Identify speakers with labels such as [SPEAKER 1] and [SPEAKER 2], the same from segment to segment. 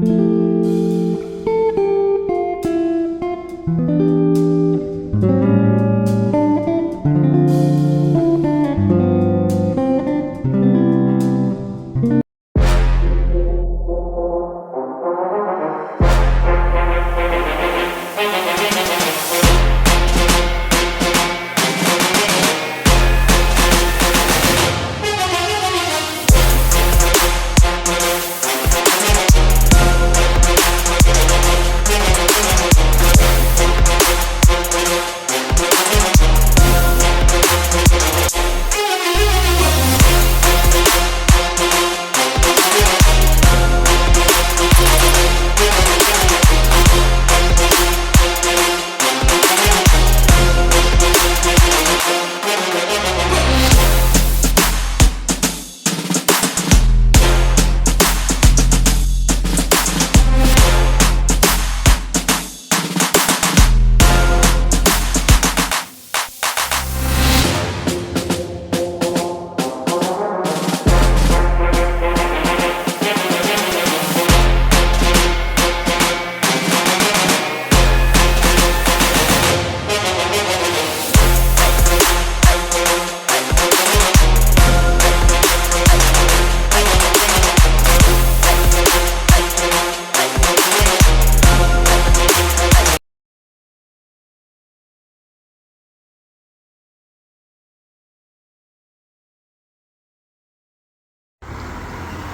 [SPEAKER 1] thank you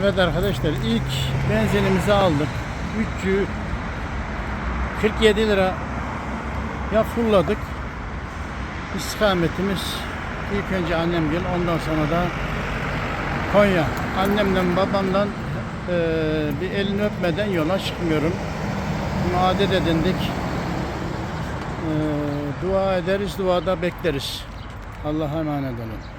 [SPEAKER 1] Evet arkadaşlar ilk benzinimizi aldık. 347 lira ya fulladık. İstikametimiz ilk önce annem gel ondan sonra da Konya. Annemden babamdan eee, bir elini öpmeden yola çıkmıyorum. Bunu adet edindik. Eee, dua ederiz, duada bekleriz. Allah'a emanet olun.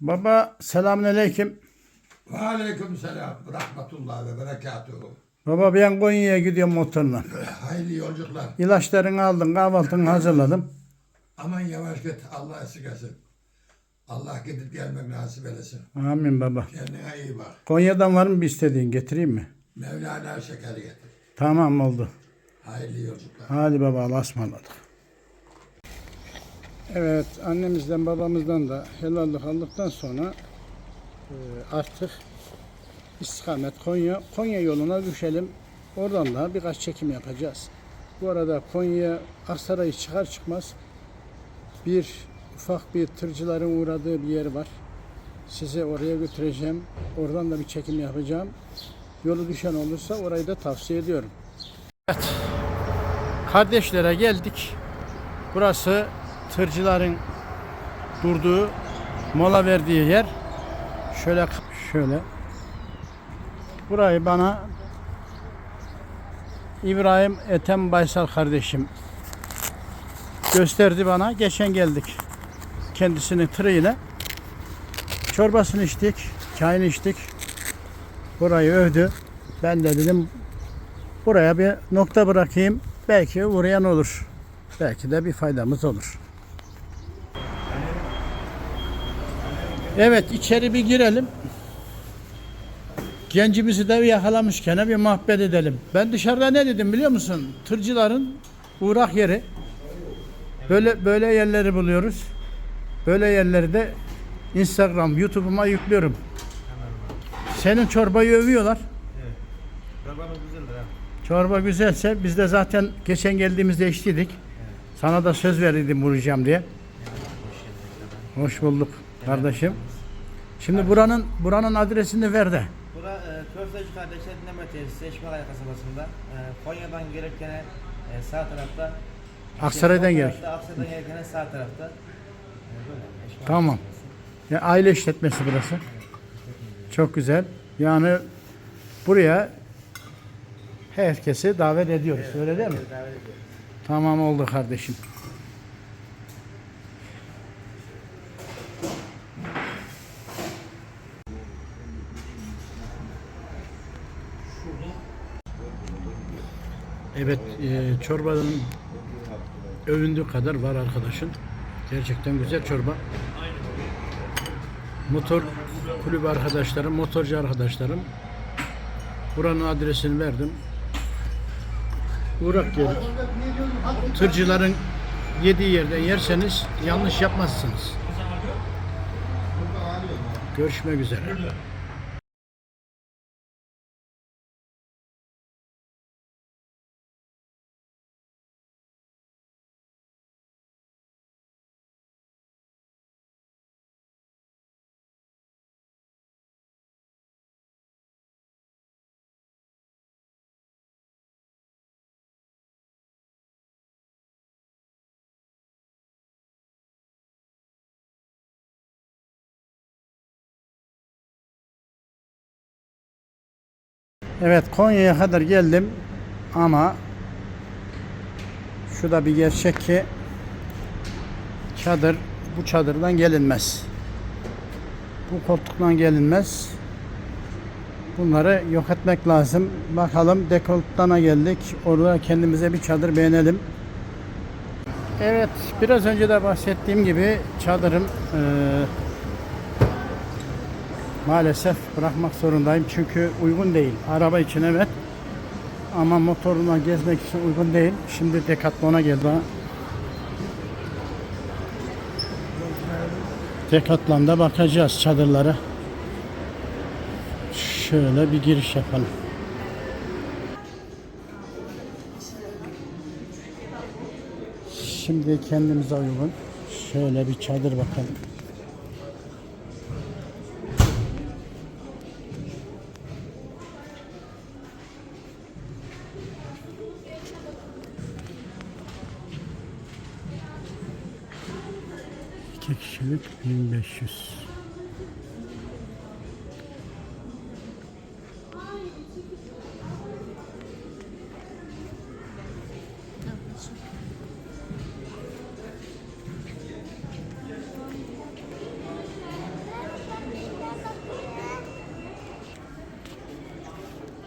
[SPEAKER 1] Baba selamünaleyküm.
[SPEAKER 2] Ve aleyküm selam. Rahmetullah ve berekatuhu.
[SPEAKER 1] Baba ben Konya'ya gidiyorum motorla.
[SPEAKER 2] Hayırlı yolculuklar.
[SPEAKER 1] İlaçlarını aldım, kahvaltını hazırladım.
[SPEAKER 2] Aman yavaş git. Allah esirgesin. Allah gidip gelmek nasip eylesin.
[SPEAKER 1] Amin baba.
[SPEAKER 2] Kendine iyi bak.
[SPEAKER 1] Konya'dan var mı bir istediğin getireyim mi?
[SPEAKER 2] Mevlana şekeri getir.
[SPEAKER 1] Tamam oldu.
[SPEAKER 2] Hayırlı yolculuklar.
[SPEAKER 1] Hadi baba Allah'a ısmarladık. Evet annemizden babamızdan da helallik aldıktan sonra e, artık istikamet Konya Konya yoluna düşelim. Oradan da birkaç çekim yapacağız. Bu arada Konya Aksaray'ı çıkar çıkmaz bir ufak bir tırcıların uğradığı bir yer var. Sizi oraya götüreceğim. Oradan da bir çekim yapacağım. Yolu düşen olursa orayı da tavsiye ediyorum. Evet. Kardeşlere geldik. Burası tırcıların durduğu, mola verdiği yer. Şöyle şöyle. Burayı bana İbrahim Ethem Baysal kardeşim gösterdi bana. Geçen geldik. Kendisinin tırıyla. Çorbasını içtik, çayını içtik. Burayı övdü. Ben de dedim buraya bir nokta bırakayım. Belki uğrayan olur. Belki de bir faydamız olur. Evet içeri bir girelim. Gencimizi de yakalamışken bir muhabbet edelim. Ben dışarıda ne dedim biliyor musun? Tırcıların uğrak yeri. Böyle böyle yerleri buluyoruz. Böyle yerleri de Instagram, YouTube'uma yüklüyorum. Senin çorbayı övüyorlar. Çorba güzelse biz de zaten geçen geldiğimizde içtiydik. Sana da söz verirdim vuracağım diye. Hoş bulduk kardeşim. Şimdi buranın buranın adresini ver de.
[SPEAKER 3] Bura e, Köfteci Kardeşler Dinleme Tesisi Eşmekaya kasabasında. E, Konya'dan gelirken e, sağ tarafta.
[SPEAKER 1] Aksaray'dan gel.
[SPEAKER 3] Aksaray'dan gelirken sağ tarafta. E, böyle
[SPEAKER 1] Tamam. Ya aile işletmesi burası. Çok güzel. Yani buraya herkesi davet ediyoruz. Öyle değil mi?
[SPEAKER 3] Davet ediyorum.
[SPEAKER 1] Tamam oldu kardeşim. Evet, e, çorbanın övündüğü kadar var arkadaşın. Gerçekten güzel çorba. Motor kulübü arkadaşlarım, motorcu arkadaşlarım. Buranın adresini verdim. Uğrak yeri. Tırcıların yediği yerden yerseniz yanlış yapmazsınız. Görüşmek üzere. Evet Konya'ya kadar geldim ama şu da bir gerçek ki çadır bu çadırdan gelinmez. Bu koltuktan gelinmez. Bunları yok etmek lazım. Bakalım dekoltana geldik. Orada kendimize bir çadır beğenelim. Evet biraz önce de bahsettiğim gibi çadırım eee maalesef bırakmak zorundayım çünkü uygun değil. Araba için evet ama motoruna gezmek için uygun değil. Şimdi Decathlon'a geldi. Decathlon'da bakacağız çadırlara. Şöyle bir giriş yapalım. Şimdi kendimize uygun şöyle bir çadır bakalım. Kişilik 1500.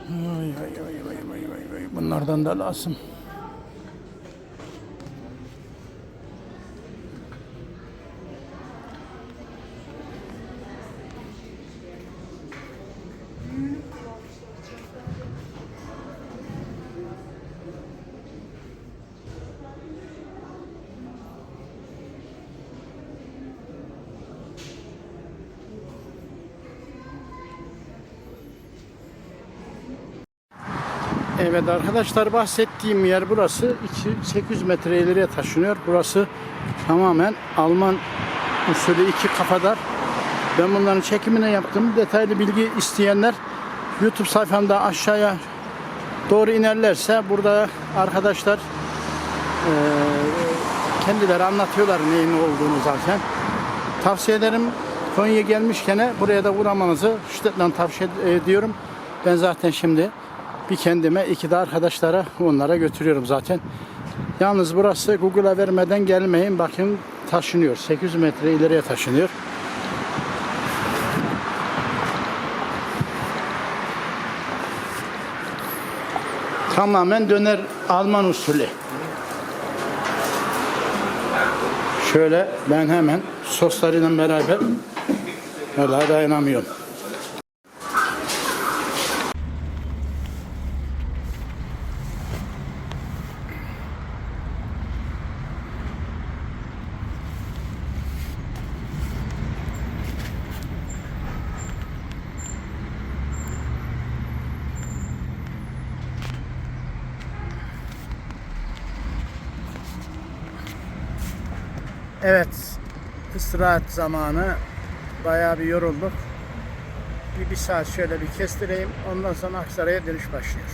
[SPEAKER 1] Ay ay ay ay ay ay ay. Bunlardan da lazım. Evet arkadaşlar bahsettiğim yer burası. İki- 800 metre ileriye taşınıyor. Burası tamamen Alman usulü iki kafadar. Ben bunların çekimini yaptım. Detaylı bilgi isteyenler YouTube sayfamda aşağıya doğru inerlerse burada arkadaşlar eee, kendileri anlatıyorlar neyin olduğunu zaten. Tavsiye ederim Konya'ya gelmişken buraya da uğramanızı şiddetle tavsiye ediyorum. Ben zaten şimdi bir kendime iki de arkadaşlara onlara götürüyorum zaten. Yalnız burası Google'a vermeden gelmeyin. Bakın taşınıyor. 800 metre ileriye taşınıyor. Tamamen döner Alman usulü. Şöyle ben hemen soslarıyla beraber Vallahi dayanamıyorum. Evet, istirahat zamanı. Bayağı bir yorulduk. Bir, bir saat şöyle bir kestireyim. Ondan sonra Aksaray'a dönüş başlıyor.